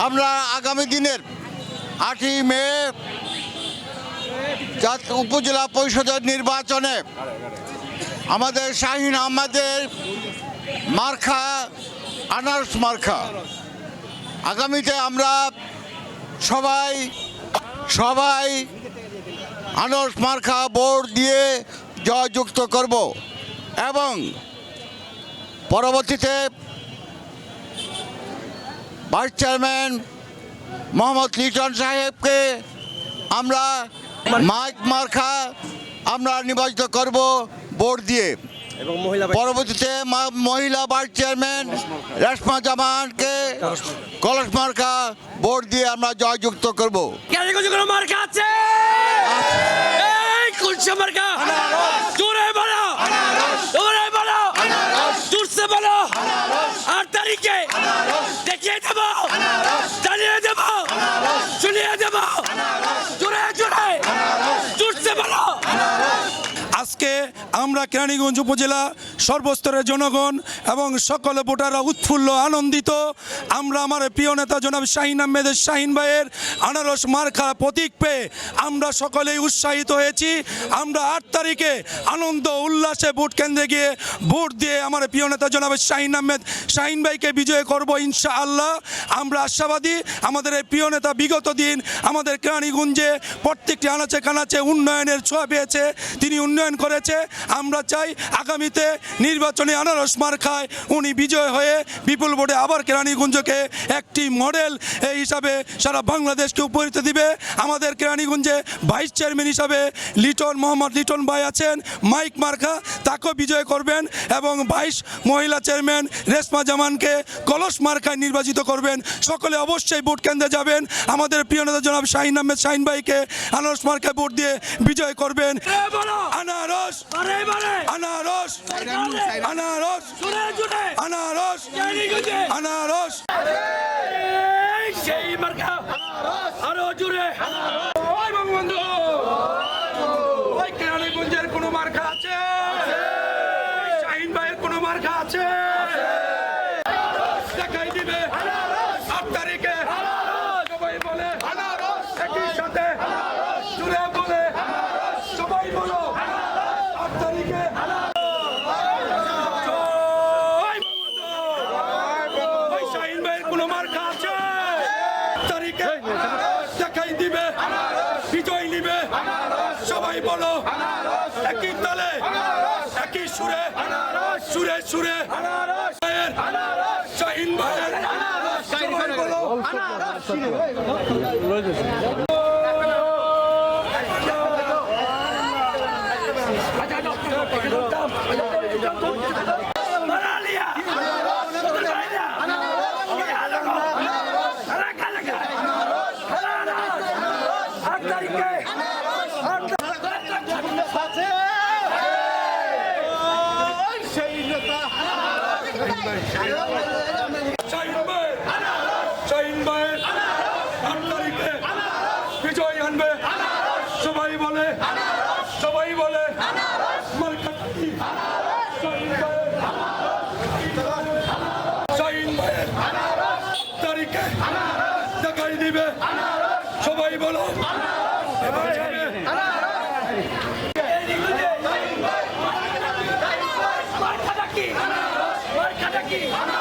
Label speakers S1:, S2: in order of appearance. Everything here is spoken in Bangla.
S1: আমরা আগামী দিনের আটই মে উপজেলা পরিষদের নির্বাচনে আমাদের শাহিন আহমেদের মার্খা আনারস মার্খা আগামীতে আমরা সবাই সবাই আনারস মার্খা বোর্ড দিয়ে জয়যুক্ত করব এবং পরবর্তীতে ভাইস চেয়ারম্যান মোহাম্মদ লিটন সাহেবকে আমরা মাইক মার্খা আমরা নির্বাচিত করব বোর্ড দিয়ে। পরবর্তীতে মহিলা ভাইস চেয়ারম্যান রেশমা জামানকে কলস মার্কা বোর্ড দিয়ে আমরা জয়যুক্ত করব।
S2: মার্কা আছে? মার্কা জোরে বলো জোরে বলো জোরসে বলো আট তারিখে দেখিয়ে দেবো জানিয়ে দেবো শুনিয়ে দেবো জোরে জোরে জোরসে বলো
S3: আজকে আমরা কেরানীগঞ্জ উপজেলা সর্বস্তরের জনগণ এবং সকল ভোটাররা উৎফুল্ল, আনন্দিত। আমরা আমার প্রিয় নেতা জনাব শাহিন আহমেদের শাহিন ভাইয়ের আনারস মার্কা প্রতীক পেয়ে আমরা সকলেই উৎসাহিত হয়েছি। আমরা আট তারিখে আনন্দ, উল্লাসে ভোট কেন্দ্রে গিয়ে ভোট দিয়ে আমার প্রিয় নেতা জনাব শাহিন আহমেদ শাহিন ভাইকে বিজয় করব ইনশা আল্লাহ আমরা আশাবাদী, আমাদের এই প্রিয় নেতা বিগত দিন আমাদের কেরানীগঞ্জে প্রত্যেকটি আনাচে কানাচে উন্নয়নের ছোঁয়া পেয়েছে। তিনি উন্নয়ন করেছে আমরা চাই আগামীতে নির্বাচনে আনারস মার খায়। উনি বিজয় হয়ে বিপুল ভোটে আবার কেরানীগঞ্জকে একটি মডেল এই হিসাবে সারা বাংলাদেশকে উপরিত দিবে। আমাদের কেরানীগঞ্জে ভাইস চেয়ারম্যান হিসাবে লিটন মোহাম্মদ লিটন ভাই আছেন মাইক মার্খা তাকেও বিজয় করবেন এবং ভাইস মহিলা চেয়ারম্যান রেশমা জামানকে কলস মার্কায় নির্বাচিত করবেন। সকলে অবশ্যই ভোট কেন্দ্রে যাবেন। আমাদের প্রিয় নেতা জনাব শাহিন আহমেদ শাহিন ভাইকে আনারস মার্কায় ভোট দিয়ে বিজয় করবেন। আনারস আনারস। আনারস। আনারস। আনারস।
S2: সেই মার্কা। আরও জুড়ে।
S3: ওই বঙ্গবন্ধু। ওই কেরানীগঞ্জের কোনো মার্কা আছে ওই শাহিন ভাইয়ের কোনো মার্কা আছে দেখাই দিবে আট তারিখে সবাই বলে একই সাথে জুড়ে বলে সবাই বলো আট তারিখে জয় বঙ্গবন্ধু। ওই শাহিন ভাইয়ের কোনো মার্কা আছে আট তারিখে দেখাই দিবে বিজয় নিবে সবাই বলো একই তালে একই সুরে। সুরে সুরে। শাহিন ভাইয়ের সবাই বলো
S2: মারালিয়া মারালিয়া আট তারিখে
S3: শাহিন ভাই শাহিন ভাই আট তারিখে বিজয় আনবে সবাই বলে সবাই বলে তারিখে দেখাই দিবে সবাই বলো। 喜欢吗